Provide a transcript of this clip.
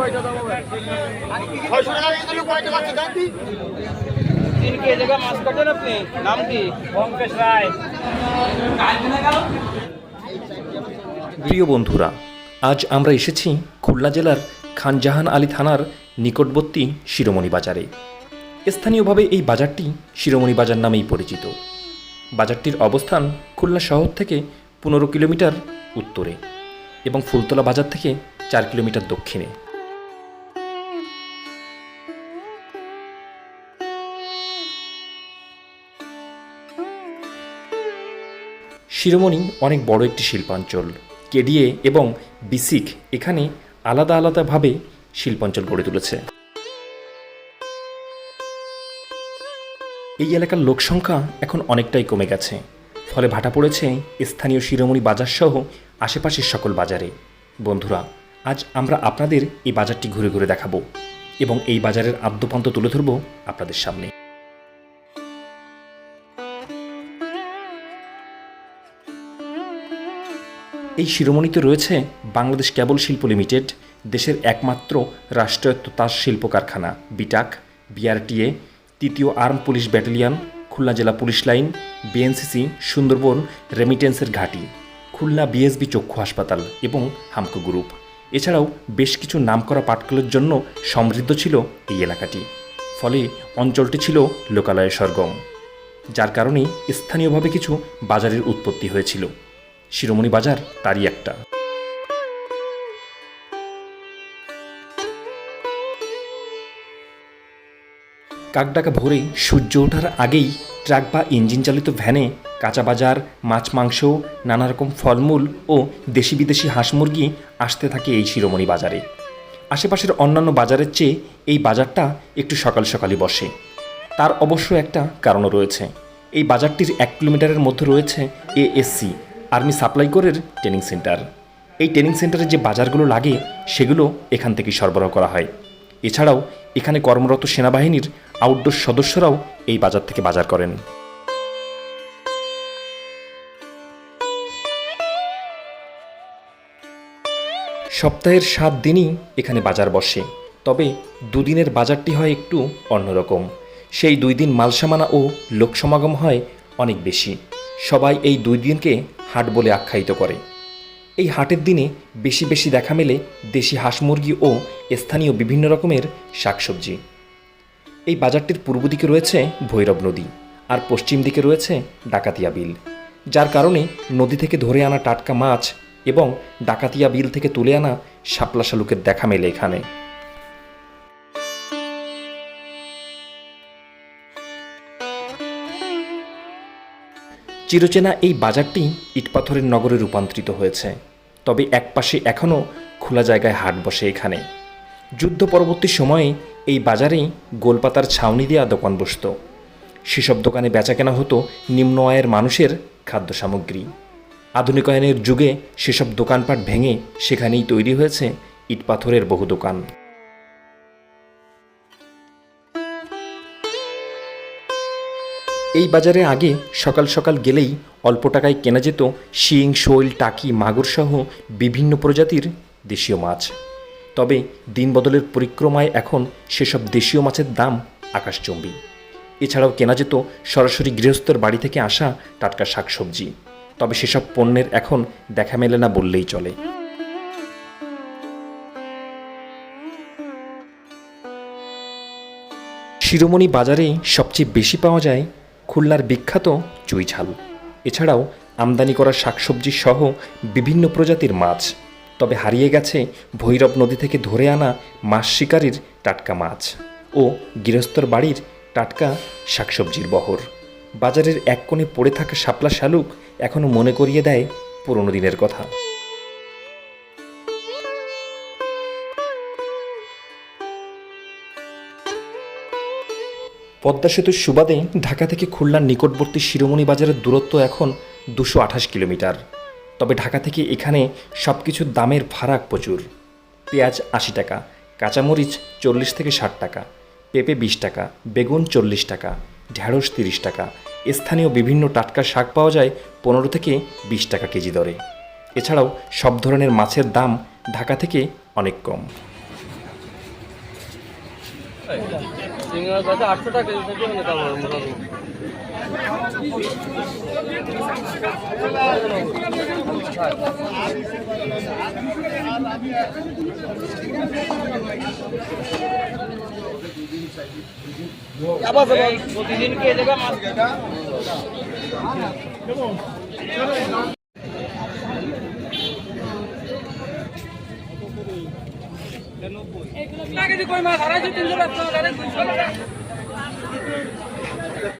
ছয়শো টাকা কয়টা বাচ্চা দেন তুই? তিন কে জায়গা মাছ কাটেন আপনি? নাম কি? পঙ্কজ রায়। প্রিয় বন্ধুরা আজ আমরা এসেছি খুলনা জেলার খানজাহান আলী থানার নিকটবর্তী শিরোমণি বাজারে। স্থানীয়ভাবে এই বাজারটি শিরোমণি বাজার নামেই পরিচিত। বাজারটির অবস্থান খুলনা শহর থেকে পনেরো কিলোমিটার উত্তরে এবং ফুলতলা বাজার থেকে চার কিলোমিটার দক্ষিণে। শিরোমণি অনেক বড় একটি শিল্পাঞ্চল। কেডিএ এবং বিসিক এখানে আলাদা আলাদাভাবে শিল্পাঞ্চল গড়ে তুলেছে। এই এলাকার লোক সংখ্যা এখন অনেকটাই কমে গেছে। ফলে ভাটা পড়েছে স্থানীয় শিরোমণি বাজার সহ আশেপাশের সকল বাজারে। বন্ধুরা, আজ আমরা আপনাদের এই বাজারটি ঘুরে ঘুরে দেখাবো এবং এই বাজারের আদ্যপান্ত তুলে ধরবো আপনাদের সামনে। এই শিরোমণিতে রয়েছে বাংলাদেশ কেবল শিল্প লিমিটেড, দেশের একমাত্র রাষ্ট্রায়ত্ত তাস শিল্প কারখানা, বিটাক, বিআরটিএ, তৃতীয় আর্ম পুলিশ ব্যাটালিয়ন, খুলনা জেলা পুলিশ লাইন, বিএনসিসি, সুন্দরবন রেমিটেন্সের ঘাঁটি, খুলনা বিএসবি চক্ষু হাসপাতাল এবং হামকো গ্রুপ। এছাড়াও বেশ কিছু নামকরা পাটকলের জন্য সমৃদ্ধ ছিল এই এলাকাটি। ফলে অঞ্চলটি ছিল লোকালয়ে সরগম, যার কারণে স্থানীয়ভাবে কিছু বাজারের উৎপত্তি হয়েছিল। শিরোমণি বাজার তারই একটা। কাকডাকা ভোরে সূর্য ওঠার আগেই ট্রাক বা ইঞ্জিন চালিত ভ্যানে কাঁচা বাজার, মাছ, মাংস নানা রকম ফলমূল ও দেশি বিদেশি হাঁস মুরগি আসতে থাকে এই শিরোমণি বাজারে। আশেপাশের অন্যান্য বাজারের চেয়ে এই বাজারটা একটু সকাল সকালই বসে। তার অবশ্য একটা কারণও রয়েছে। এই বাজারটির এক কিলোমিটারের মধ্যে রয়েছে এএসসি। আর্মি সাপ্লাই কোরের ট্রেনিং সেন্টার। এই ট্রেনিং সেন্টারে যে বাজারগুলো লাগে, সেগুলো এখান থেকে সরবরাহ করা হয়। এছাড়াও, এখানে কর্মরত সেনাবাহিনীর আউটডোর সদস্যরাও এই বাজার থেকে বাজার করেন। সপ্তাহের সাত দিনই এখানে বাজার বসে। তবে দুদিনের বাজারটি হয় একটু অন্যরকম। সেই দুই দিন মালসামানা ও লোক সমাগম হয় অনেক বেশি। সবাই এই দুই দিনকে হাট বলে আখ্যায়িত করে। এই হাটের দিনে বেশি বেশি দেখা মেলে দেশি হাঁস মুরগি ও স্থানীয় বিভিন্ন রকমের শাকসবজি। এই বাজারটির পূর্ব দিকে রয়েছে ভৈরব নদী আর পশ্চিম দিকে রয়েছে ডাকাতিয়া বিল, যার কারণে নদী থেকে ধরে আনা টাটকা মাছ এবং ডাকাতিয়া বিল থেকে তুলে আনা শাপলা শালুকের দেখা মেলে এখানে। চিরচেনা এই বাজারটি ইটপাথরের নগরে রূপান্তরিত হয়েছে। তবে একপাশে এখনও খোলা জায়গায় হাট বসে এখানে। যুদ্ধ পরবর্তী সময়ে এই বাজারেই গোলপাতার ছাউনি দেওয়া দোকান বসত। সেসব দোকানে বেচাকেনা হতো নিম্ন আয়ের মানুষের খাদ্য সামগ্রী আধুনিকায়নের যুগে সেসব দোকানপাট ভেঙে সেখানেই তৈরি হয়েছে ইটপাথরের বহু দোকান। এই বাজারে আগে সকাল সকাল গেলেই অল্প টাকায় কেনা যেত শিং, শৈল, টাকি, মাগুর সহ বিভিন্ন প্রজাতির দেশীয় মাছ। তবে দিন বদলের পরিক্রমায় এখন সেসব দেশীয় মাছের দাম আকাশচম্বী। এছাড়াও কেনা যেত সরাসরি গৃহস্থর বাড়ি থেকে আসা টাটকা শাকসবজি। তবে সেসব পণ্যের এখন দেখা মেলে না বললেই চলে। শিরোমণি বাজারে সবচেয়ে বেশি পাওয়া যায় খুলনার বিখ্যাত চুই ঝাল। এছাড়াও আমদানি করা শাকসবজি সহ বিভিন্ন প্রজাতির মাছ। তবে হারিয়ে গেছে ভৈরব নদী থেকে ধরে আনা মাছ শিকারির টাটকা মাছ ও গৃহস্থর বাড়ির টাটকা শাকসবজির বহর। বাজারের এক কোণে পড়ে থাকা শাপলা শালুক এখনও মনে করিয়ে দেয় পুরনো দিনের কথা। পদ্মা সেতুর সুবাদে ঢাকা থেকে খুলনার নিকটবর্তী শিরোমণি বাজারের দূরত্ব এখন দুশো আঠাশ কিলোমিটার। তবে ঢাকা থেকে এখানে সব কিছুর দামের ফারাক প্রচুর। পেঁয়াজ আশি টাকা, কাঁচামরিচ চল্লিশ থেকে ষাট টাকা, পেঁপে বিশ টাকা, বেগুন চল্লিশ টাকা ঢ্যাঁড়স তিরিশ টাকা। স্থানীয় বিভিন্ন টাটকা শাক পাওয়া যায় পনেরো থেকে বিশ টাকা কেজি দরে। এছাড়াও সব ধরনের মাছের দাম ঢাকা থেকে অনেক কম। সিঙ্গার কাছে আটশো টাকা কেজি থেকে মানে দাম মোটামুটি। প্রতিদিন কে জায়গা মাছ। কই মাছ আড়াইশো তিনশো